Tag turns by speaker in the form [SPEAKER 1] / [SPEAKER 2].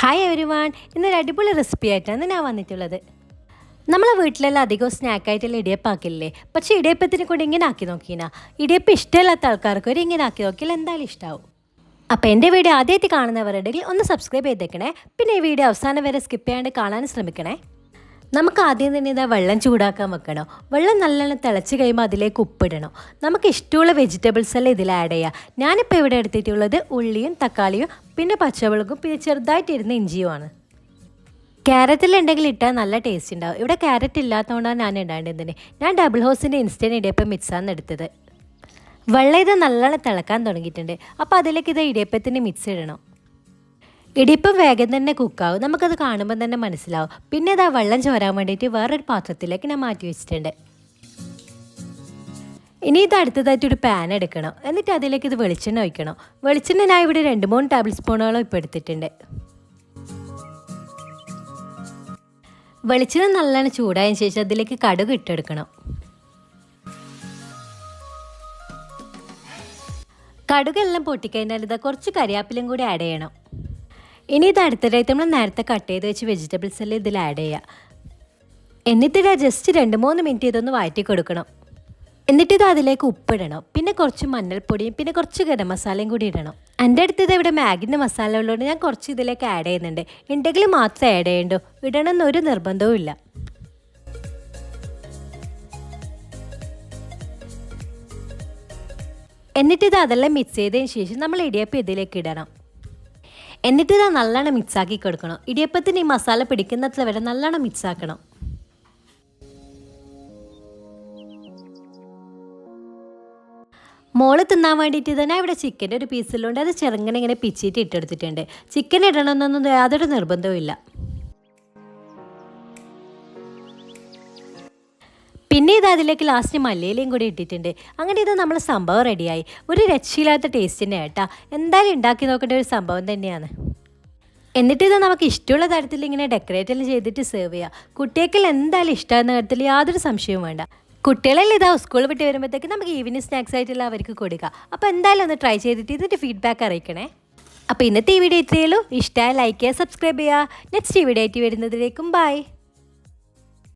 [SPEAKER 1] Hi every one ഇന്നൊരു അടിപൊളി recipe ആയിട്ടാണ് ഞാൻ വന്നിട്ടുള്ളത്. നമ്മളെ വീട്ടിലെല്ലാം അധികം സ്നാക്കായിട്ടുള്ള ഇടിയപ്പാക്കില്ലേ? പക്ഷേ ഇടിയപ്പത്തിനെ കൊണ്ട് ഇങ്ങനെ ആക്കി നോക്കിനാ ഇടിയപ്പം ഇഷ്ടമില്ലാത്ത ആൾക്കാർക്ക് ഒരു ഇങ്ങനെ ആക്കി നോക്കിയാൽ എന്തായാലും ഇഷ്ടമാവും അപ്പോൾ എന്റെ വീഡിയോ ആദ്യമായിട്ട് കാണുന്നവരുണ്ടെങ്കിൽ ഒന്ന് സബ്സ്ക്രൈബ് ചെയ്തേക്കണേ. പിന്നെ ഈ വീഡിയോ അവസാനം വരെ സ്കിപ്പ് ചെയ്യാണ്ട് കാണാൻ ശ്രമിക്കണേ. നമുക്ക് ആദ്യം തന്നെ ഇതാ വെള്ളം ചൂടാക്കാൻ വെക്കണം. വെള്ളം നല്ലോണം തിളച്ച് കഴിയുമ്പോൾ അതിലേക്ക് ഉപ്പിടണം. നമുക്ക് ഇഷ്ടമുള്ള വെജിറ്റബിൾസ് എല്ലാം ഇതിൽ ആഡ് ചെയ്യാം. ഞാനിപ്പോൾ ഇവിടെ എടുത്തിട്ടുള്ളത് ഉള്ളിയും തക്കാളിയും പിന്നെ പച്ചമുളകും പിന്നെ ചെറുതായിട്ട് ഇരുന്ന ഇഞ്ചിയുമാണ് ക്യാരറ്റിലുണ്ടെങ്കിൽ ഇട്ടാൽ നല്ല ടേസ്റ്റ് ഉണ്ടാവും. ഇവിടെ ക്യാരറ്റ് ഇല്ലാത്തതുകൊണ്ടാണ് ഞാൻ ഇടാണ്ടതിന് ഞാൻ ഡബിൾ ഹൗസിന്റെ ഇൻസ്റ്റന്റ് ഇടിയപ്പം മിക്സാണ് എടുത്തത്. വെള്ളം ഇത് നല്ലോണം തിളക്കാൻ തുടങ്ങിയിട്ടുണ്ട്. അപ്പോൾ അതിലേക്ക് ഇത് ഇടിയപ്പത്തിന്റെ മിക്സ് ഇടണം. ഇടിയപ്പം വേഗം തന്നെ കുക്കാവും നമുക്കത് കാണുമ്പോൾ തന്നെ മനസ്സിലാവും. പിന്നെ ഇതാ വെള്ളം ചോരാൻ വേണ്ടിയിട്ട് വേറൊരു പാത്രത്തിലേക്ക് ഞാൻ മാറ്റി വെച്ചിട്ടുണ്ട്. ഇനി ഇത് അടുത്തതായിട്ട് ഒരു പാൻ എടുക്കണം. എന്നിട്ട് അതിലേക്ക് ഇത് വെളിച്ചെണ്ണ ഒഴിക്കണം. വെളിച്ചെണ്ണ ഞാൻ ഇവിടെ രണ്ട് മൂന്ന് ടേബിൾ സ്പൂണോളം ഇപ്പോൾ എടുത്തിട്ടുണ്ട്. വെളിച്ചെണ്ണ നല്ലോണം ചൂടായതിനു ശേഷം അതിലേക്ക് കടുക് ഇട്ടെടുക്കണം. കടുകെല്ലാം പൊട്ടിക്കഴിഞ്ഞാൽ ഇതാ കുറച്ച് കരിയാപ്പിലും കൂടി ആഡ് ചെയ്യണം. ഇനി ഇത് അടുത്തതായിട്ട് നമ്മൾ നേരത്തെ കട്ട് ചെയ്ത് വെച്ച് വെജിറ്റബിൾസ് എല്ലാം ഇതിൽ ആഡ് ചെയ്യുക എന്നിട്ട് ജസ്റ്റ് രണ്ട് മൂന്ന് മിനിറ്റ് ഇതൊന്ന് വഴറ്റി കൊടുക്കണം. എന്നിട്ട് ഇത് അതിലേക്ക് ഉപ്പിടണം. പിന്നെ കുറച്ച് മഞ്ഞൾപ്പൊടിയും പിന്നെ കുറച്ച് ഗരം മസാലയും കൂടി ഇടണം. എന്റെ അടുത്ത് ഇത് ഇവിടെ മാഗിന്റെ മസാല ഉള്ളതുകൊണ്ട് ഞാൻ കുറച്ച് ഇതിലേക്ക് ആഡ് ചെയ്യുന്നുണ്ട്. ഉണ്ടെങ്കിൽ മാത്രമേ ആഡ് ചെയ്യണ്ടോ. ഇടണമെന്ന് ഒരു നിർബന്ധവും ഇല്ല. എന്നിട്ട് ഇത് അതെല്ലാം മിക്സ് ചെയ്തതിന് ശേഷം നമ്മൾ ഇടിയപ്പം ഇതിലേക്ക് ഇടണം. എന്നിട്ട് ഇതാ നല്ലോണം മിക്സാക്കി കൊടുക്കണം. ഇടിയപ്പത്തിന് ഈ മസാല പിടിക്കുന്നത്ര വരെ നല്ലോണം മിക്സാക്കണം മോൾ തിന്നാൻ വേണ്ടിയിട്ട് തന്നെ ഇവിടെ ചിക്കന്റെ ഒരു പീസിലുണ്ട് അത് ചെറുങ്ങനെ ഇങ്ങനെ പിച്ചിട്ട് ഇട്ടെടുത്തിട്ടുണ്ട്. ചിക്കൻ ഇടണമെന്നൊന്നും യാതൊരു നിർബന്ധവും ഇല്ല പിന്നെ ഇത് അതിലേക്ക് ലാസ്റ്റ് മല്ലിയിലയും കൂടി ഇട്ടിട്ടുണ്ട്. അങ്ങനെ ഇത് നമ്മൾ സംഭവം റെഡിയായി ഒരു രക്ഷയില്ലാത്ത ടേസ്റ്റിന്റെ കേട്ടാ എന്തായാലും ഉണ്ടാക്കി നോക്കേണ്ട ഒരു സംഭവം തന്നെയാണ്. എന്നിട്ട് ഇത് നമുക്ക് ഇഷ്ടമുള്ള തരത്തിൽ ഇങ്ങനെ ഡെക്കറേറ്റ് എല്ലാം ചെയ്തിട്ട് സെർവ് ചെയ്യാം. കുട്ടികൾക്ക് എന്തായാലും ഇഷ്ടമാകുന്ന കാര്യത്തിൽ യാതൊരു സംശയവും വേണ്ട. കുട്ടികളെല്ലാം ഇതാ സ്കൂൾ വിട്ട് വരുമ്പോഴത്തേക്ക് നമുക്ക് ഈവനിങ് സ്നാക്സ് ആയിട്ടുള്ള അവർക്ക് കൊടുക്കാം. അപ്പോൾ എന്തായാലും ഒന്ന് ട്രൈ ചെയ്തിട്ട് ഇതിന്റെ ഫീഡ്ബാക്ക് അറിയിക്കണേ. അപ്പോൾ ഇന്നത്തെ ഈ വീഡിയോ ഇത്രയേ ഉള്ളൂ. ഇഷ്ടമായ ലൈക്ക് ചെയ്യുക സബ്സ്ക്രൈബ് ചെയ്യുക. നെക്സ്റ്റ് ഈ വീഡിയോ ആയിട്ട് വരുന്നതിലേക്കും ബൈ